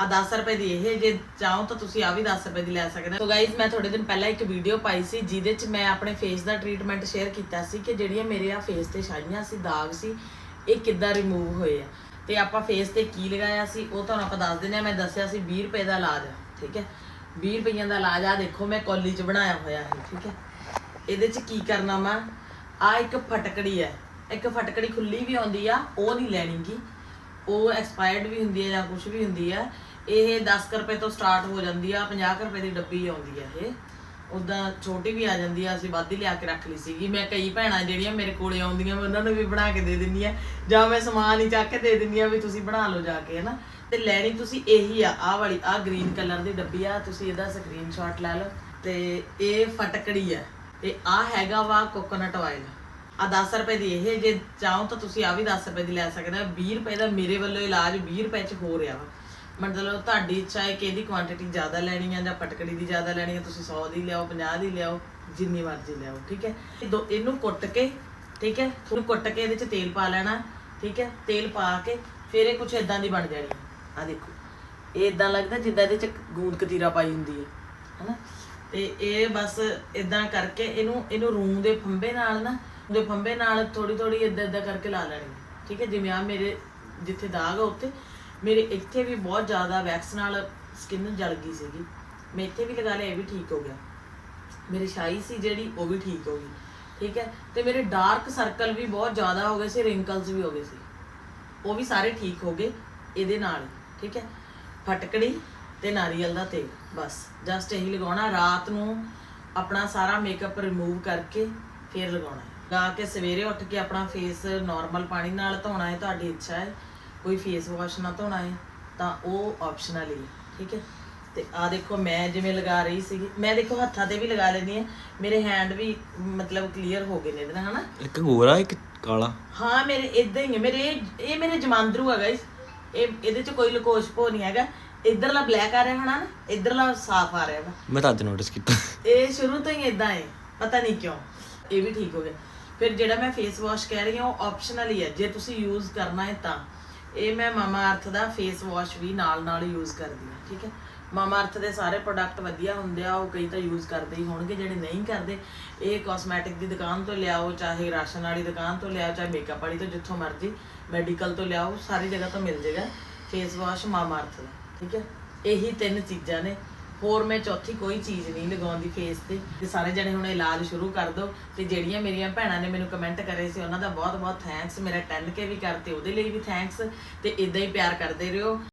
ਆ 10 ਰੁਪਏ ਦੀ ਇਹ, ਜੇ ਚਾਹੋ ਤਾਂ ਤੁਸੀਂ ਆ ਵੀ 10 ਰੁਪਏ ਦੀ ਲੈ ਸਕਦੇ ਹੋ। ਸੋ ਗਾਇਜ਼ ਮੈਂ ਥੋੜੇ ਦਿਨ ਪਹਿਲਾਂ ਇੱਕ ਵੀਡੀਓ ਪਾਈ ਸੀ, ਜਿਹਦੇ 'ਚ ਮੈਂ ਆਪਣੇ ਫੇਸ ਦਾ ਟ੍ਰੀਟਮੈਂਟ ਸ਼ੇਅਰ ਕੀਤਾ ਸੀ ਕਿ ਜਿਹੜੀਆਂ ਮੇਰੇ ਆ ਫੇਸ ਤੇ ਛਾਈਆਂ ਸੀ, ਦਾਗ ਸੀ, ਇਹ ਕਿੱਦਾਂ ਰਿਮੂਵ ਹੋਏ ਆ। ਤੇ ਆਪਾਂ ਫੇਸ ਤੇ ਕੀ ਲਗਾਇਆ ਸੀ, ਉਹ ਤੁਹਾਨੂੰ ਆਪਾਂ ਦੱਸ ਦਿੰਦੇ ਆ ਮੈਂ ਦੱਸਿਆ ਸੀ 20 ਰੁਪਏ ਦਾ ਇਲਾਜ, ਠੀਕ ਹੈ? 20 ਰੁਪਈਆਂ ਦਾ ਇਲਾਜ ਆ ਦੇਖੋ ਮੈਂ ਕੋਲੀ 'ਚ ਬਣਾਇਆ ਹੋਇਆ ਹੈ ਠੀਕ ਹੈ? ਇਹਦੇ 'ਚ ਕੀ ਕਰਨਾ ਵਾ ਆ ਇੱਕ ਫਟਕੜੀ ਹੈ। ਇੱਕ ਫਟਕੜੀ ਖੁੱਲੀ ਵੀ ਆਉਂਦੀ ਆ, ਉਹ ਨਹੀਂ ਲੈਣੀਗੀ ਉਹ ਐਕਸਪਾਇਰਡ ਵੀ ਹੁੰਦੀ ਹੈ ਜਾਂ ਕੁਝ ਵੀ ਹੁੰਦੀ ਹੈ ਇਹ 10 ਕੁ ਰੁਪਏ ਤੋਂ ਸਟਾਰਟ ਹੋ ਜਾਂਦੀ ਆ 50 ਕੁ ਰੁਪਏ ਦੀ ਡੱਬੀ ਆਉਂਦੀ ਆ ਇਹ। ਉਦਾਂ ਛੋਟੀ ਵੀ ਆ ਜਾਂਦੀ ਆ, ਅਸੀਂ ਵੱਧ ਹੀ ਲਿਆ ਕੇ ਰੱਖ ਲਈ ਸੀਗੀ। ਮੈਂ ਕਈ ਭੈਣਾਂ ਜਿਹੜੀਆਂ ਮੇਰੇ ਕੋਲੇ ਆਉਂਦੀਆਂ, ਮੈਂ ਉਹਨਾਂ ਨੂੰ ਵੀ ਬਣਾ ਕੇ ਦੇ ਦਿੰਦੀ ਆ। ਜਾਂ ਮੈਂ ਸਮਾਨ ਹੀ ਚੱਕ ਕੇ ਦੇ ਦਿੰਦੀ ਆ ਵੀ ਤੁਸੀਂ ਬਣਾ ਲਓ ਜਾ ਕੇ, ਹਨਾ। ਤੇ ਲੈਣੀ ਤੁਸੀਂ ਇਹੀ ਆ, ਆਹ ਵਾਲੀ, ਆਹ ਗ੍ਰੀਨ ਕਲਰ ਦੀ ਡੱਬੀ ਆ, ਤੁਸੀਂ ਇਹਦਾ ਸਕਰੀਨਸ਼ਾਟ ਲੈ ਲਓ। ਤੇ ਇਹ ਫਟਕੜੀ ਆ। ਤੇ ਆ ਹੈਗਾ ਵਾ ਕੋਕੋਨਟ ਆਇਲ ਆ 10 ਰੁਪਏ ਦੀ ਇਹ, ਜੇ ਚਾਹੋ ਤਾਂ ਤੁਸੀਂ ਆ ਵੀ 10 ਰੁਪਏ ਦੀ ਲੈ ਸਕਦੇ ਹੋ 20 ਰੁਪਏ ਦਾ ਮੇਰੇ ਵੱਲੋਂ ਇਲਾਜ 20 ਰੁਪਏ ਚ ਹੋ ਰਿਹਾ ਵਾ। ਮਤਲਬ ਤੁਹਾਡੀ ਇੱਛਾ ਹੈ ਕਿ ਕੁਆਂਟੀਟੀ ਜ਼ਿਆਦਾ ਲੈਣੀ ਹੈ ਜਾਂ ਪਟਕੜੀ ਦੀ ਜ਼ਿਆਦਾ ਲੈਣੀ ਹੈ ਤੁਸੀਂ 100 ਦੀ ਲਿਆਓ 50 ਦੀ ਲਿਆਓ, ਜਿੰਨੀ ਮਰਜ਼ੀ ਲਿਆਓ, ਠੀਕ ਹੈ? ਦੋ- ਇਹਨੂੰ ਕੁੱਟ ਕੇ, ਠੀਕ ਹੈ? ਇਹਨੂੰ ਕੁੱਟ ਕੇ ਇਹਦੇ ਚ ਤੇਲ ਪਾ ਲੈਣਾ, ਠੀਕ ਹੈ? ਤੇਲ ਪਾ ਕੇ ਫਿਰ ਇਹ ਕੁਝ ਇਦਾਂ ਦੀ ਬਣ ਜਾਣੀ ਆ। ਦੇਖੋ, ਇਹ ਇਦਾਂ ਲੱਗਦਾ ਜਿੱਦਾਂ ਇਹਦੇ ਚ ਗੂੰਦ ਕਤੀਰਾ ਪਾਈ ਹੁੰਦੀ ਹੈ, ਹਨਾ? ਤੇ ਇਹ ਬਸ ਇਦਾਂ ਕਰਕੇ ਇਹਨੂੰ ਇਹਨੂੰ ਰੂਮ ਦੇ ਫੰਬੇ ਨਾਲ ਨਾ ਦੇ ਫੰਬੇ ਨਾਲ ਥੋੜੀ ਥੋੜੀ ਇਦਾਂ ਇਦਾਂ ਕਰਕੇ ਲਾ ਲੈਣੀ, ਠੀਕ ਹੈ? ਜਿਵੇਂ ਆ ਮੇਰੇ, ਜਿੱਥੇ ਦਾਗ ਆ ਉੱਥੇ ਮੇਰੇ ਇੱਥੇ ਵੀ ਬਹੁਤ ਜ਼ਿਆਦਾ ਵੈਕਸ ਨਾਲ ਸਕਿਨ ਜਲ ਗਈ ਸੀਗੀ। ਮੈਂ ਇੱਥੇ ਵੀ ਲਗਾ ਲਿਆ, ਇਹ ਵੀ ਠੀਕ ਹੋ ਗਿਆ। ਮੇਰੀ ਸ਼ਾਈ ਸੀ ਜਿਹੜੀ, ਉਹ ਵੀ ਠੀਕ ਹੋ ਗਈ। ਠੀਕ ਹੈ? ਤੇ ਮੇਰੇ ਡਾਰਕ ਸਰਕਲ ਵੀ ਬਹੁਤ ਜ਼ਿਆਦਾ ਹੋ ਗਏ ਸੀ ਰਿੰਕਲਸ ਵੀ ਹੋ ਗਏ ਸੀ। ਉਹ ਵੀ ਸਾਰੇ ਠੀਕ ਹੋ ਗਏ ਇਹਦੇ ਨਾਲ ਠੀਕ ਹੈ? ਫਟਕੜੀ ਤੇ ਨਾਰੀਅਲ ਦਾ ਤੇਲ, ਬਸ। ਜਸਟ ਇਹੀ ਲਗਾਉਣਾ। ਰਾਤ ਨੂੰ ਆਪਣਾ ਸਾਰਾ ਮੇਕਅਪ ਰਿਮੂਵ ਕਰਕੇ ਫਿਰ ਲਗਾਉਣਾ ਹੈ। ਲਗਾ ਕੇ ਸਵੇਰੇ ਉੱਠ ਕੇ ਆਪਣਾ ਫੇਸ ਨਾਰਮਲ ਪਾਣੀ ਨਾਲ ਧੋਣਾ ਹੈ, ਤੁਹਾਡੀ ਇੱਛਾ ਹੈ। ਕੋਈ ਫੇਸ ਵਾਸ਼ ਨਾਲ ਧੋਣਾ ਹੈ ਤਾਂ ਉਹ ਆਪਸ਼ਨਲ ਹੀ ਠੀਕ ਹੈ ਤੇ ਆ ਦੇਖੋ ਮੈਂ ਜਿਵੇਂ ਲਗਾ ਰਹੀ ਸੀਗੀ ਮੈਂ ਦੇਖੋ ਹੱਥਾਂ ਤੇ ਵੀ ਲਗਾ ਲੈਂਦੀ ਆ ਮੇਰੇ ਹੈਂਡ ਵੀ ਮਤਲਬ ਕਲੀਅਰ ਹੋ ਗਏ ਨੇ ਇਹਦੇ ਨਾਲ ਹਨਾ? ਇੱਕ ਗੋਰਾ ਇੱਕ ਕਾਲਾ? ਹਾਂ ਮੇਰੇ ਇਦਾਂ ਹੀ ਹੈ ਮੇਰੇ ਇਹ- ਇਹ ਮੇਰੇ ਜਮਾਂਦਰੂ ਆ ਗਾਇਸ ਇਹ ਇਹਦੇ ਚ ਕੋਈ ਲਕੋਸ਼ ਭੋ ਨਹੀਂ ਹੈਗਾ ਇਧਰਲਾ ਬਲੈਕ ਆ ਰਿਹਾ ਹੋਣਾ ਨਾ ਇਧਰਲਾ ਸਾਫ਼ ਆ ਰਿਹਾ ਵਾ। ਮੈਂ ਤਾਂ ਅੱਜ ਨੋਟਿਸ ਕੀਤਾ। ਇਹ ਸ਼ੁਰੂ ਤੋਂ ਹੀ ਇਦਾਂ ਹੈ ਪਤਾ ਨਹੀਂ ਕਿਉਂ ਇਹ ਵੀ ਠੀਕ ਹੋ ਗਿਆ। ਫਿਰ ਜਿਹੜਾ ਮੈਂ ਫੇਸ ਵਾਸ਼ ਕਹਿ ਰਹੀ ਹਾਂ ਉਹ ਆਪਸ਼ਨਲ ਹੀ ਹੈ ਜੇ ਤੁਸੀਂ ਯੂਜ਼ ਕਰਨਾ ਹੈ ਤਾਂ। ਇਹ ਮੈਂ ਮਾਮਾ ਅਰਥ ਦਾ ਫੇਸ ਵਾਸ਼ ਵੀ ਨਾਲ ਨਾਲ ਯੂਜ਼ ਕਰਦੀ ਹਾਂ, ਠੀਕ ਹੈ? ਮਮਾ ਅਰਥ ਦੇ ਸਾਰੇ ਪ੍ਰੋਡਕਟ ਵਧੀਆ ਹੁੰਦੇ ਆ, ਉਹ ਕਈ ਤਾਂ ਯੂਜ਼ ਕਰਦੇ ਹੀ ਹੋਣਗੇ, ਜਿਹੜੇ ਨਹੀਂ ਕਰਦੇ, ਇਹ ਕਾਸਮੈਟਿਕ ਦੀ ਦੁਕਾਨ ਤੋਂ ਲਿਆਓ, ਚਾਹੇ ਰਾਸ਼ਨ ਵਾਲੀ ਦੁਕਾਨ ਤੋਂ ਲਿਆਓ, ਚਾਹੇ ਮੇਕਅਪ ਵਾਲੀ ਤੋਂ, ਜਿੱਥੋਂ ਮਰਜ਼ੀ ਮੈਡੀਕਲ ਤੋਂ ਲਿਆਓ, ਸਾਰੀ ਜਗ੍ਹਾ ਤੋਂ ਮਿਲ ਜਾਏਗਾ ਫੇਸ ਵਾਸ਼ ਮਮਾ ਅਰਥ ਦਾ, ਠੀਕ ਹੈ? ਇਹੀ ਤਿੰਨ ਚੀਜ਼ਾਂ ਨੇ। ਹੋਰ ਮੈਂ ਚੌਥੀ ਕੋਈ ਚੀਜ਼ ਨਹੀਂ ਲਗਾਉਂਦੀ ਫੇਸ ਤੇ। ਤੇ ਸਾਰੇ ਜਣੇ ਹੁਣ ਇਲਾਜ ਸ਼ੁਰੂ ਕਰ ਦਿਓ ਤੇ ਜਿਹੜੀਆਂ ਮੇਰੀਆਂ ਭੈਣਾਂ ਨੇ ਮੈਨੂੰ ਕਮੈਂਟ ਕਰੇ ਸੀ, ਉਹਨਾਂ ਦਾ ਬਹੁਤ ਬਹੁਤ ਥੈਂਕਸ ਮੇਰਾ 10k ਵੀ ਕਰਤੇ, ਉਹਦੇ ਲਈ ਵੀ ਥੈਂਕਸ ਤੇ ਇਦਾਂ ਹੀ ਪਿਆਰ ਕਰਦੇ ਰਹੋ।